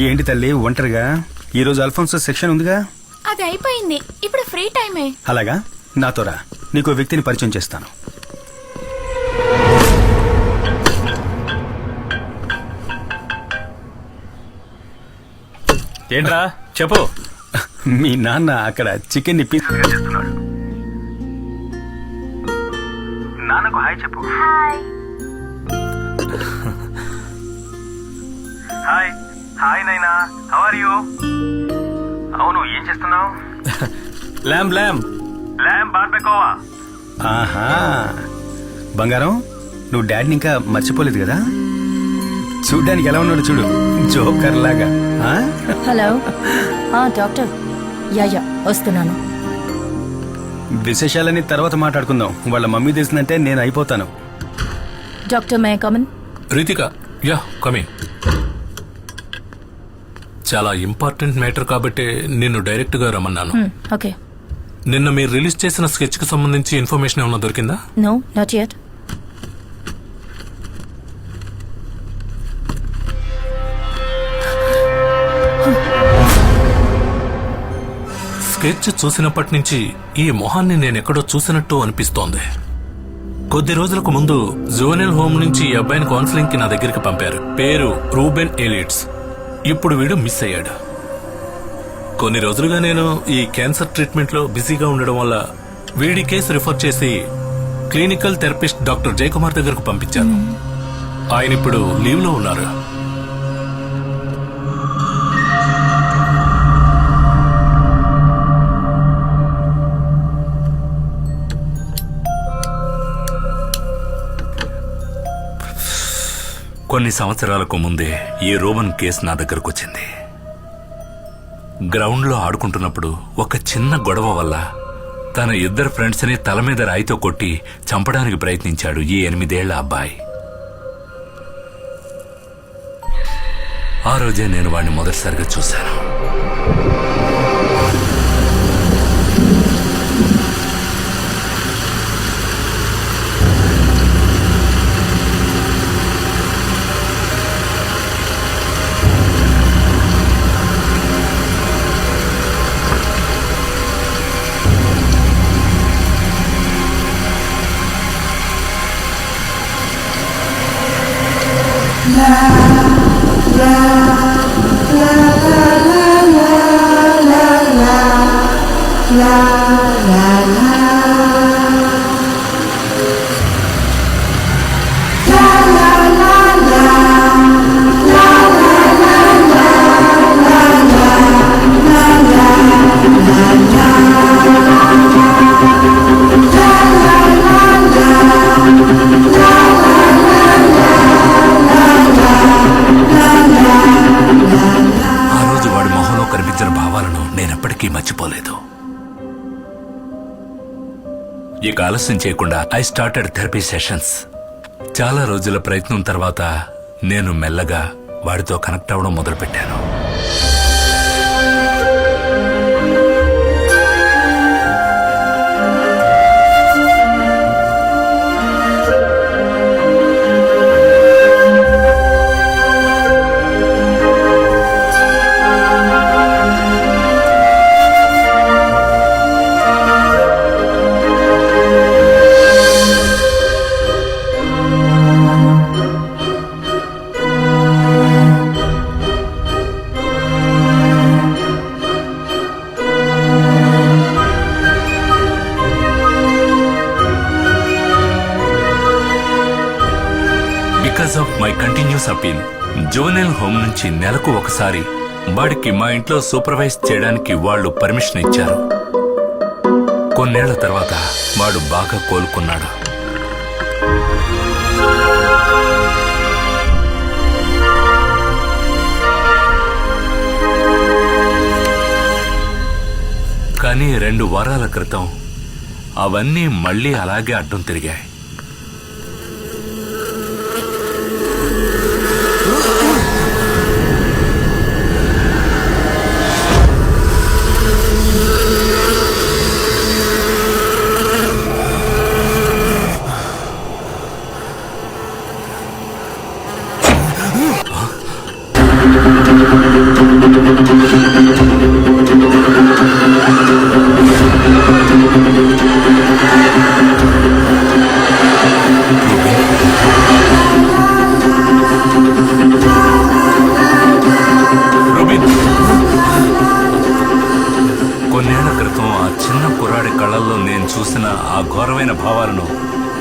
ఏంటి తల్లి ఒంటరిగా? ఈ రోజు అల్ఫోన్సో సెక్షన్ ఉందిగా? అది అయిపోయింది. ఇప్పుడు ఫ్రీ టైమే. అలాగా? నాతో రా. నీకు వ్యక్తిని పరిచయం చేస్తాను. ఏంట్రా? చెప్పు. మీ నాన్న అక్కడ చికెన్ని పీస్ చేస్తున్నాడు నాన్నకు హాయ్ చెప్పు. హాయ్. చేస్తున్నావు? ల్యామ్ ల్యామ్ ల్యామ్ బార్బెకోవా? ఆహా. బంగారం నువ్వు డాడీని ఇంకా మర్చిపోలేదు కదా? చూడ్డానికి ఎలా ఉన్నాడు చూడు. జోకర్ లాగా. ఆ? హలో. ఆ, డాక్టర్. యా యా వస్తున్నాను. విశేషాలని తర్వాత మాట్లాడుకుందాం. వాళ్ళ మమ్మీ తెలిసిందంటే నేను అయిపోతాను. Doctor may come in? Ritika yeah coming చాలా ఇంపార్టెంట్ మ్యాటర్ కాబట్టి నిన్ను డైరెక్ట్గా రమ్మన్నాను ఓకే. నిన్న మీరు రిలీజ్ చేసిన స్కెచ్కి సంబంధించి ఇన్ఫర్మేషన్ ఏమైనా దొరికిందా? No not yet. స్కెచ్ చూసినప్పటి నుంచి ఈ మొహాన్ని నేను ఎక్కడో చూసినట్టు అనిపిస్తోంది. కొద్ది రోజులకు ముందు జోనల్ హోమ్ నుంచి ఈ అబ్బాయిని కౌన్సిలింగ్కి నా దగ్గరికి పంపారు. పేరు రూబెన్ ఎలిట్స్ ఇప్పుడు వీడు మిస్ అయ్యాడు. కొన్ని రోజులుగా నేను ఈ క్యాన్సర్ ట్రీట్మెంట్లో బిజీగా ఉండడం వల్ల వీడి కేసు రిఫర్ చేసి క్లినికల్ థెరపిస్ట్ డాక్టర్ జయకుమార్ దగ్గరకు పంపించాను. ఆయన ఇప్పుడు లీవ్లో ఉన్నారు. కొన్ని సంవత్సరాలకు ముందే ఈ రోమన్ కేసు నా దగ్గరకు వచ్చింది గ్రౌండ్లో ఆడుకుంటున్నప్పుడు ఒక చిన్న గొడవ వల్ల తన ఇద్దరు ఫ్రెండ్స్ని తల మీద రాయితో కొట్టి చంపడానికి ప్రయత్నించాడు ఈ ఎనిమిదేళ్ళ అబ్బాయి. ఆ రోజే నేను వాడిని మొదటిసారిగా చూశాను. కనిపించిన భావాలను నేనెప్పటికీ మర్చిపోలేదు. ఇక ఆలస్యం చేయకుండా ఐ స్టార్టెడ్ థెరపీ సెషన్స్ చాలా రోజుల ప్రయత్నం తర్వాత నేను మెల్లగా వాడితో కనెక్ట్ అవ్వడం మొదలుపెట్టాను. కంటిన్యూస్ అపీల్ జోనల్ హోమ్ నుంచి నెలకు ఒకసారి వాడికి మా ఇంట్లో సూపర్వైజ్ చేయడానికి వాళ్ళు పర్మిషన్ ఇచ్చారు. కొన్నేళ్ళ తర్వాత వాడు బాగా కోలుకున్నాడు. కానీ రెండు వారాల క్రితం అవన్నీ మళ్ళీ అలాగే అడ్డం తిరిగాయి.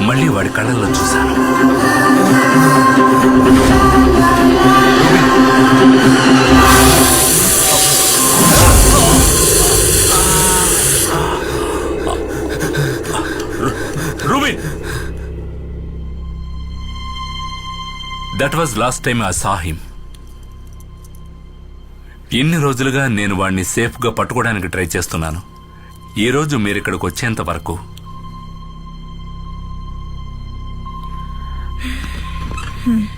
మళ్ళీ వాడి కళ్ళల్లో చూశాను. దట్ వాజ్ లాస్ట్ టైం ఆ సాహిం ఇన్ని రోజులుగా నేను వాడిని సేఫ్గా పట్టుకోవడానికి ట్రై చేస్తున్నాను. ఈ రోజు మీరు ఇక్కడికి వచ్చేంత వరకు శామ్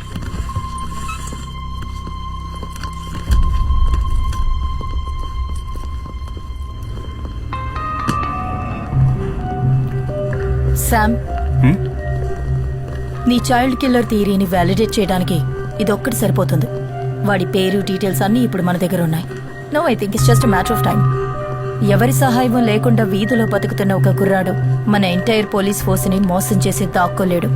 నీ చైల్డ్ కిల్లర్ థియరీని వ్యాలిడేట్ చేయడానికి ఇది ఒక్కటి సరిపోతుంది. వాడి పేరు డీటెయిల్స్ అన్నీ ఇప్పుడు మన దగ్గర ఉన్నాయి. No I think it's just matter of time ఎవరి సహాయం లేకుండా వీధిలో బతుకుతున్న ఒక కుర్రాడు మన ఎంటైర్ పోలీస్ ఫోర్స్ని మోసం చేసి దాక్కోలేడు.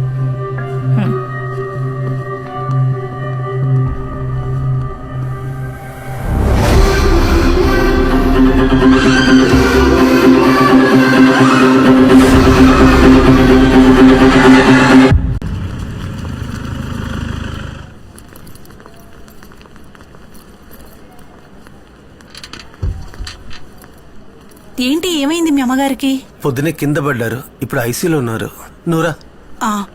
ఏంటి ఏమైంది మీ అమ్మగారికి? పొద్దునే కింద పడ్డారు. ఇప్పుడు ఐసీలో ఉన్నారు. నూరా. ఆ.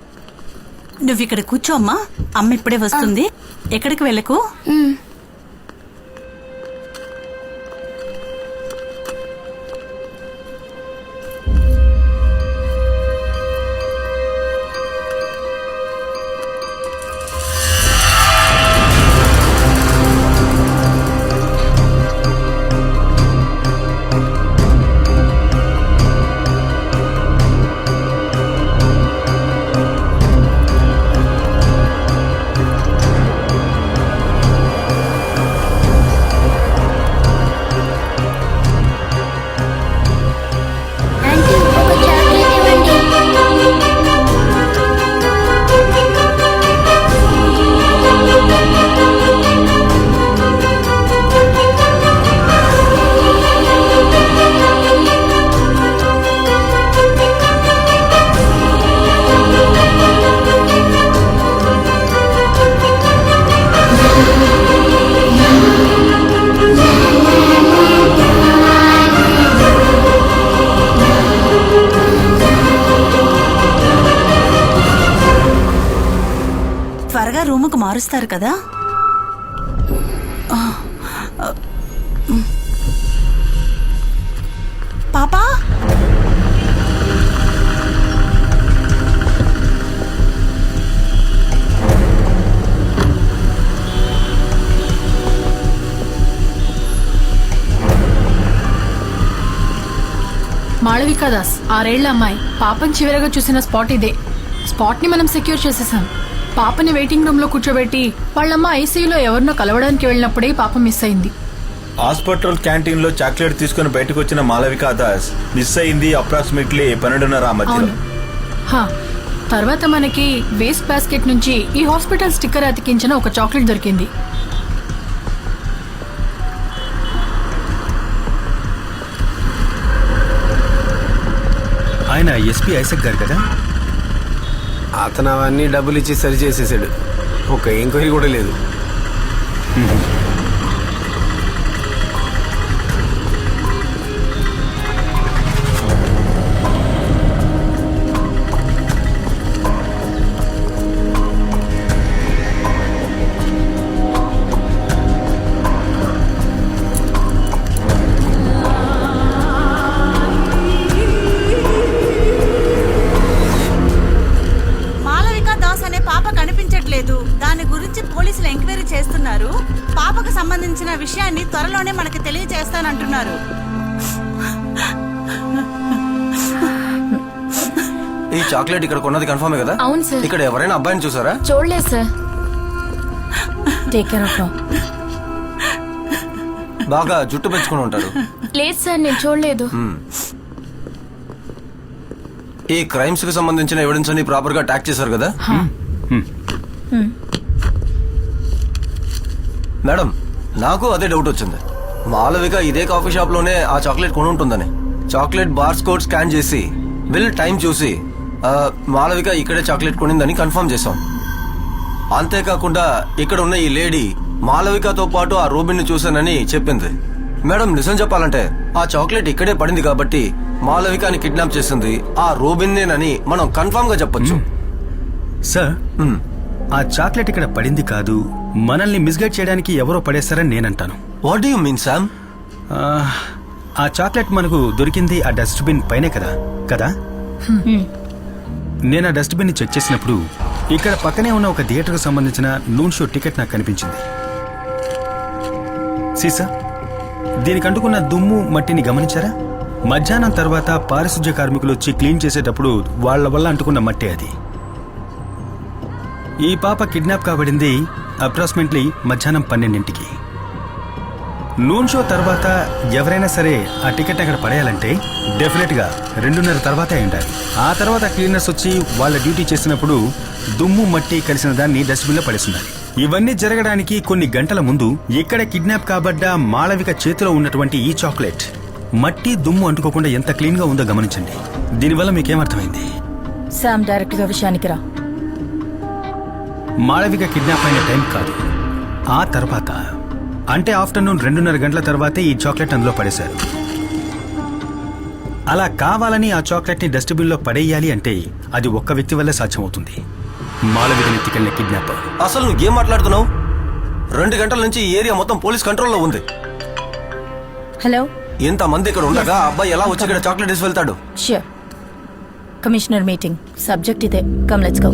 నువ్వు ఇక్కడ కూర్చో అమ్మా. అమ్మ ఇప్పుడే వస్తుంది. ఎక్కడికి వెళ్ళకు? మారుస్తారు కదా? పాపా? మాళవికా దాస్ ఆరేళ్ళ అమ్మాయి. పాపం చివరగా చూసిన స్పాట్ ఇదే. స్పాట్ని మనం సెక్యూర్ చేసేసాం. పాపని వెయిటింగ్ రూమ్లో కూర్చోబెట్టి వాళ్ళమ్మ ఐసీయూలో ఎవరినో కలవడానికి వెళ్ళినప్పుడే పాప మిస్ అయింది. హాస్పిటల్ క్యాంటీన్లో చాక్లెట్ తీసుకుని బయటకు వచ్చిన మాలవిక దాస్ మిస్ అయింది అప్రాక్సిమేట్లీ పన్నెండున్నర ఆ మధ్యలో. అవును. హా తర్వాత మనకి వేస్ట్ బాస్కెట్ నుంచి ఈ హాస్పిటల్ స్టిక్కర్ అతికించిన ఒక చాక్లెట్ దొరికింది. ఆయన ఎస్పీ ఐసక్ గారు కదా? అతను అవన్నీ డబ్బులు ఇచ్చి సరి చేసేసాడు. ఒక ఎంక్వైరీ కూడా లేదు. చాక్లెట్ ఇక్కడ కొన్నది కన్ఫర్మే కదా? అవును సార్. ఇక్కడ ఎవరైనా అబ్బాయిని చూసారా? చూడలేదు సార్. టేక్ కేర్ ఆఫ్ బాగా జుట్టు పెంచుకుని ఉంటాడు లేదు సార్ నేను చూడలేదు. ఈ క్రైమ్స్కి సంబంధించిన ఎవిడెన్స్ అన్ని ప్రాపర్గా ట్యాక్ చేశారు కదా? మేడం నాకు అదే డౌట్ వచ్చింది. మాలవిక ఇదే కాఫీ షాప్లోనే ఆ చాక్లెట్ కొని ఉంటుందని చాక్లెట్ బార్స్ కోడ్ స్కాన్ చేసి బిల్ టైం చూసి మాలవిక ఇక్కడే చాక్లెట్ కొనిందని కన్ఫర్మ్ చేశాం. అంతేకాకుండా ఇక్కడ ఉన్న ఈ లేడీ మాలవికతో పాటు ఆ రూబిన్ని చూశానని చెప్పింది. మేడం నిజం చెప్పాలంటే ఆ చాక్లెట్ ఇక్కడే పడింది కాబట్టి మాలవికాని కిడ్నాప్ చేసింది ఆ రూబిన్నేనని మనం కన్ఫర్మ్గా చెప్పొచ్చు సార్. ఆ చాక్లెట్ ఇక్కడ పడింది కాదు మనల్ని మిస్గైడ్ చేయడానికి ఎవరో పడేస్తారని నేనంటాను. What do you mean Sam ఆ, ఆ చాక్లెట్ మనకు దొరికింది ఆ డస్ట్బిన్ పైనే కదా కదా? నేను ఆ డస్ట్బిన్ని చెక్ చేసినప్పుడు ఇక్కడ పక్కనే ఉన్న ఒక థియేటర్కు సంబంధించిన నూన్ షో టికెట్ నాకు కనిపించింది. సీసా దీనికి అంటుకున్న దుమ్ము మట్టిని గమనించారా? మధ్యాహ్నం తర్వాత పారిశుధ్య కార్మికులు వచ్చి క్లీన్ చేసేటప్పుడు వాళ్ళ వల్ల అంటుకున్న మట్టి అది. ఈ పాప కిడ్నాప్ కాబడింది అప్రాక్సిమేట్లీ మధ్యాహ్నం పన్నెండింటికి. నూన్ షో తర్వాత ఎవరైనా సరే ఆ టికెట్ అక్కడ పడేయాలంటే డెఫినెట్గా రెండున్నర తర్వాత అయి ఉండాలి. ఆ తర్వాత క్లీనర్స్ వచ్చి వాళ్ళ డ్యూటీ చేసినప్పుడు దుమ్ము మట్టి కలిసిన దాన్ని డస్ట్బిన్లో పడేస్తున్నారు ఇవన్నీ జరగడానికి కొన్ని గంటల ముందు ఇక్కడ కిడ్నాప్ కాబడ్డ మాళవిక చేతిలో ఉన్నటువంటి ఈ చాక్లెట్ మట్టి దుమ్ము అంటుకోకుండా ఎంత క్లీన్గా ఉందో గమనించండి. దీనివల్ల మీకేమర్థమైంది? శామ్ డైరెక్ట్గా విషయానికి రా. మాళవిక కిడ్నాప్ అయిన టైం కాదు. ఆ తర్వాత అంటే ఆఫ్టర్నూన్ రెండున్నర గంటల తర్వాతే ఈ చాక్లెట్ అందులో పడేశారు. అలా కావాలని ఆ చాక్లెట్ని డస్ట్బిన్లో పడేయాలి అంటే అది ఒక్క వ్యక్తి వల్లే సాధ్యమవుతుంది. మాళవికని ఎత్తికెళ్ళిన కిడ్నాపర్. అసలు నువ్వు ఏం మాట్లాడుతున్నావు? రెండు గంటల నుంచి ఈ ఏరియా మొత్తం పోలీస్ కంట్రోల్లో ఉంది. హలో? ఇంత మంది ఇక్కడ ఉండగా ఆ అబ్బాయి ఎలా వచ్చి ఇక్కడ చాక్లెట్ వేసి వెళ్తాడు షూర్ కమిషనర్ మీటింగ్ సబ్జెక్ట్ ఇదే కమ్ లెట్స్ గో